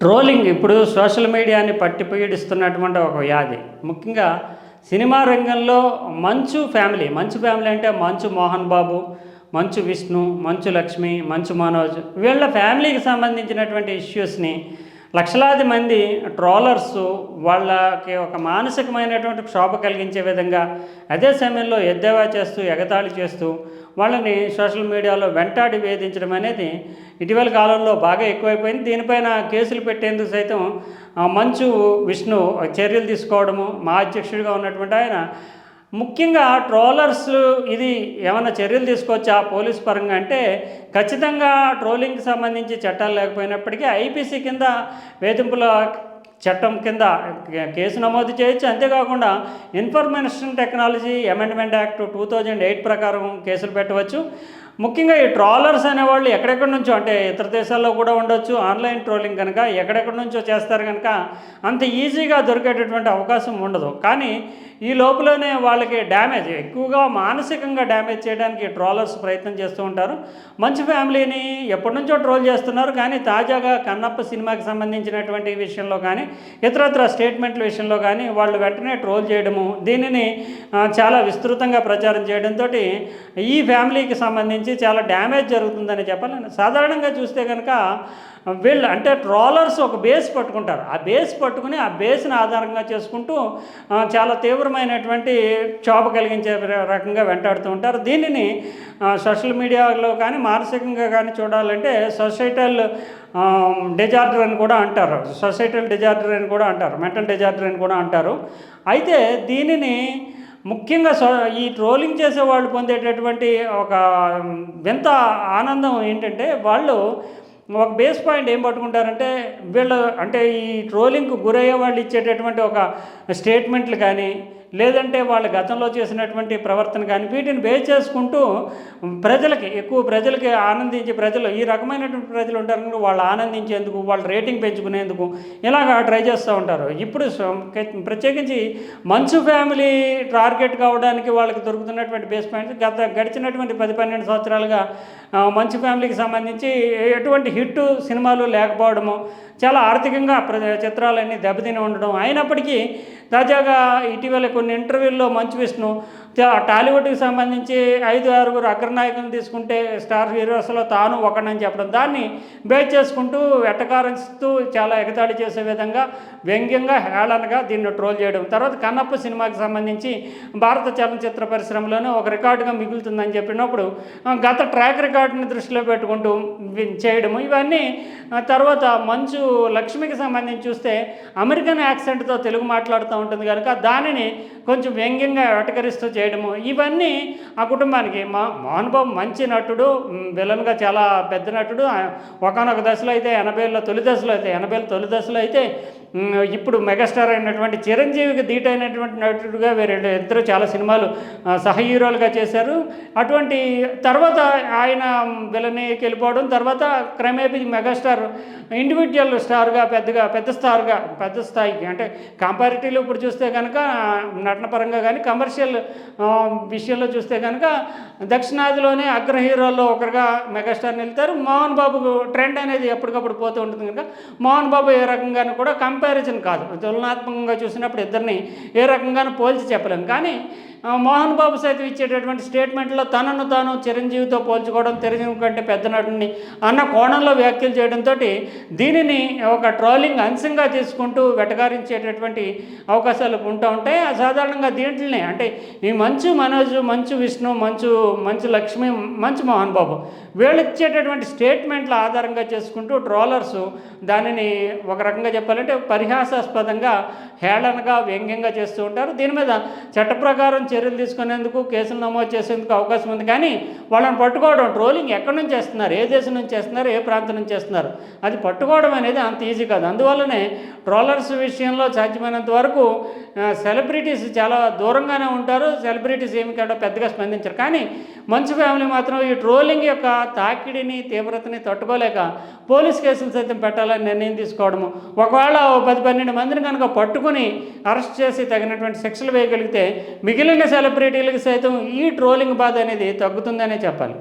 Trolling ఇప్పుడు social మీడియాని పట్టిపీడిస్తున్నటువంటి ఒక వ్యాధి. ముఖ్యంగా సినిమా రంగంలో మంచు ఫ్యామిలీ మంచు ఫ్యామిలీ అంటే మంచు మోహన్ బాబు మంచు విష్ణు మంచు లక్ష్మి మంచు మనోజ్ వీళ్ళ ఫ్యామిలీకి సంబంధించినటువంటి ఇష్యూస్ని లక్షలాది మంది ట్రోలర్స్ వాళ్ళకి ఒక మానసికమైనటువంటి క్షోభ కలిగించే విధంగా అదే సమయంలో ఎద్దేవా చేస్తూ ఎగతాళి చేస్తూ వాళ్ళని సోషల్ మీడియాలో వెంటాడి వేధించడం అనేది ఇటీవల కాలంలో బాగా ఎక్కువైపోయింది. దీనిపైన కేసులు పెట్టేందుకు సైతం మంచు విష్ణు చర్యలు తీసుకోవడము మా అధ్యక్షుడిగా ఉన్నటువంటి ఆయన ముఖ్యంగా ట్రోలర్స్ ఇది ఏమైనా చర్యలు తీసుకోవచ్చా పోలీస్ పరంగా అంటే ఖచ్చితంగా ట్రోలింగ్కి సంబంధించి చట్టాలు లేకపోయినప్పటికీ ఐపీసీ కింద వేధింపుల చట్టం కింద కేసు నమోదు చేయొచ్చు. అంతేకాకుండా information technology amendment act two thousand eight ప్రకారం కేసులు పెట్టవచ్చు. ముఖ్యంగా ఈ ట్రాలర్స్ అనేవాళ్ళు ఎక్కడెక్కడి నుంచో అంటే ఇతర దేశాల్లో కూడా ఉండొచ్చు ఆన్లైన్ ట్రోలింగ్ కనుక ఎక్కడెక్కడి నుంచో చేస్తారు కనుక అంత ఈజీగా దొరికేటటువంటి అవకాశం ఉండదు. కానీ ఈ లోపలనే వాళ్ళకి డ్యామేజ్ ఎక్కువగా మానసికంగా డ్యామేజ్ చేయడానికి ట్రోలర్స్ ప్రయత్నం చేస్తూ ఉంటారు. మంచి ఫ్యామిలీని ఎప్పటి నుంచో ట్రోల్ చేస్తున్నారు కానీ తాజాగా కన్నప్ప సినిమాకి సంబంధించినటువంటి విషయంలో కానీ ఇతరత్ర స్టేట్మెంట్ల విషయంలో కానీ వాళ్ళు వెంటనే ట్రోల్ చేయడము దీనిని చాలా విస్తృతంగా ప్రచారం చేయడంతో ఈ ఫ్యామిలీకి సంబంధించి చాలా డ్యామేజ్ జరుగుతుందని చెప్పాలి. సాధారణంగా చూస్తే కనుక వీళ్ళు అంటే ట్రోలర్స్ ఒక బేస్ పట్టుకుంటారు. ఆ బేస్ పట్టుకుని ఆ బేస్ని ఆధారంగా చేసుకుంటూ చాలా తీవ్రమైనటువంటి క్షోభ కలిగించే రకంగా వెంటాడుతూ ఉంటారు. దీనిని సోషల్ మీడియాలో కానీ మానసికంగా కానీ చూడాలంటే సొసైటల్ డిజార్డర్ అని కూడా అంటారు. సొసైటల్ డిజార్డర్ అని కూడా అంటారు. మెంటల్ డిజార్డర్ అని కూడా అంటారు. అయితే దీనిని ముఖ్యంగా సో ఈ ట్రోలింగ్ చేసే వాళ్ళు పొందేటటువంటి ఒక వింత ఆనందం ఏంటంటే వాళ్ళు ఒక బేస్ పాయింట్ ఏం పట్టుకుంటారంటే వీళ్ళు అంటే ఈ ట్రోలింగ్కు గురయ్యే వాళ్ళు ఇచ్చేటటువంటి ఒక స్టేట్మెంట్లు కానీ లేదంటే వాళ్ళు గతంలో చేసినటువంటి ప్రవర్తన కానీ వీటిని బేస్ చేసుకుంటూ ప్రజలకి ఎక్కువ ప్రజలకి ఆనందించే ప్రజలు ఈ రకమైనటువంటి ప్రజలు ఉంటారు కనుక వాళ్ళు ఆనందించేందుకు వాళ్ళ రేటింగ్ పెంచుకునేందుకు ఇలాగా ట్రై చేస్తూ ఉంటారు. ఇప్పుడు ప్రత్యేకించి మంచు ఫ్యామిలీ టార్గెట్ కావడానికి వాళ్ళకి దొరుకుతున్నటువంటి బేస్ పాయింట్స్ గత గడిచినటువంటి పది పన్నెండు సంవత్సరాలుగా మంచు ఫ్యామిలీకి సంబంధించి ఎటువంటి హిట్ సినిమాలు లేకపోవడము చాలా ఆర్థికంగా ప్ర చిత్రాలన్నీ దెబ్బతిని ఉండడం అయినప్పటికీ తాజాగా ఇటీవల కొన్ని ఇంటర్వ్యూల్లో మంచు విష్ణు టాలీవుడ్కి సంబంధించి ఐదు ఆరుగురు అగ్రనాయకులను తీసుకుంటే స్టార్ హీరోస్లో తాను ఒకడని చెప్పడం. దాన్ని బేస్ చేసుకుంటూ వెటకారిస్తూ చాలా ఎగతాళి చేసే విధంగా వ్యంగ్యంగా హేళనగా దీన్ని ట్రోల్ చేయడం. తర్వాత కన్నప్ప సినిమాకి సంబంధించి భారత చలనచిత్ర పరిశ్రమలోనే ఒక రికార్డుగా మిగులుతుందని చెప్పినప్పుడు గత ట్రాక్ రికార్డుని దృష్టిలో పెట్టుకుంటూ చేయడము. ఇవన్నీ తర్వాత మంచు లక్ష్మికి సంబంధించి చూస్తే అమెరికన్ యాక్సెంట్తో తెలుగు మాట్లాడుతూ ఉంటుంది కనుక దానిని కొంచెం వ్యంగ్యంగా వెటకరిస్తూ చేయడము. ఇవన్నీ ఆ కుటుంబానికి మా మోహన్ మంచి నటుడు విలన్గా చాలా పెద్ద నటుడు. ఒకనొక దశలో అయితే ఎనభైలో తొలి దశలో అయితే ఎనభైలో తొలి దశలో అయితే ఇప్పుడు మెగాస్టార్ అయినటువంటి చిరంజీవికి ధీటైనటువంటి నటుడుగా వేరే ఇద్దరు చాలా సినిమాలు సహ హీరోలుగా చేశారు. అటువంటి తర్వాత ఆయన విలనీకి వెళ్ళిపోవడం తర్వాత క్రమేపీ మెగాస్టార్ ఇండివిజువల్ స్టార్గా పెద్దగా పెద్ద స్టార్గా పెద్ద స్థాయికి అంటే కంపారిటివ్లో ఇప్పుడు చూస్తే కనుక నటన పరంగా కానీ కమర్షియల్ విషయంలో చూస్తే కనుక దక్షిణాదిలోనే అగ్ర హీరోల్లో ఒకరుగా మెగాస్టార్ నిలుతారు మోహన్ బాబు ట్రెండ్ అనేది ఎప్పటికప్పుడు పోతూ ఉంటుంది కనుక మోహన్ బాబు ఏ రకంగానూ కూడా కం కంపారిజన్ కాదు. తులనాత్మకంగా చూసినప్పుడు ఇద్దరిని ఏ రకంగానూ పోల్చి చెప్పలేం. కానీ మోహన్ బాబు సైతం ఇచ్చేటటువంటి స్టేట్మెంట్లో తనను తాను చిరంజీవితో పోల్చుకోవడం చిరంజీవి కంటే పెద్ద నటుని అన్న కోణంలో వ్యాఖ్యలు చేయడంతో దీనిని ఒక ట్రోలింగ్ అంశంగా తీసుకుంటూ వెటకారించేటటువంటి అవకాశాలు ఉంటూ ఉంటాయి. ఆ సాధారణంగా దీంట్లోనే అంటే ఈ మంచు మనోజ్ మంచు విష్ణు మంచు మంచు లక్ష్మి మంచు మోహన్ బాబు వీళ్ళు ఇచ్చేటటువంటి స్టేట్మెంట్ల ఆధారంగా చేసుకుంటూ ట్రోలర్స్ దానిని ఒక రకంగా చెప్పాలంటే పరిహాసాస్పదంగా హేళనగా వ్యంగ్యంగా చేస్తూ ఉంటారు. దీని మీద చట్ట ప్రకారం చర్యలు తీసుకునేందుకు కేసులు నమోదు చేసేందుకు అవకాశం ఉంది. కానీ వాళ్ళని పట్టుకోవడం ట్రోలింగ్ ఎక్కడి నుంచి చేస్తున్నారు? ఏ దేశం నుంచి చేస్తున్నారు? ఏ ప్రాంతం నుంచి చేస్తున్నారు? అది పట్టుకోవడం అనేది అంత ఈజీ కాదు. అందువల్లనే ట్రోలర్స్ విషయంలో సాధ్యమైనంత వరకు సెలబ్రిటీస్ చాలా దూరంగానే ఉంటారు. సెలబ్రిటీస్ ఏమి కాడ పెద్దగా స్పందించరు. కానీ మంచు ఫ్యామిలీ మాత్రం ఈ ట్రోలింగ్ యొక్క తాకిడిని తీవ్రతని తట్టుకోలేక పోలీస్ కేసులు సైతం పెట్టాలని నిర్ణయం తీసుకోవడము. ఒకవేళ పది పన్నెండు మందిని కనుక పట్టుకుని అరెస్ట్ చేసి తగినటువంటి శిక్షలు వేయగలిగితే మిగిలిన మిగిలిన సెలబ్రిటీలకు సైతం ఈ ట్రోలింగ్ బాధ అనేది తగ్గుతుందనే చెప్పాలి.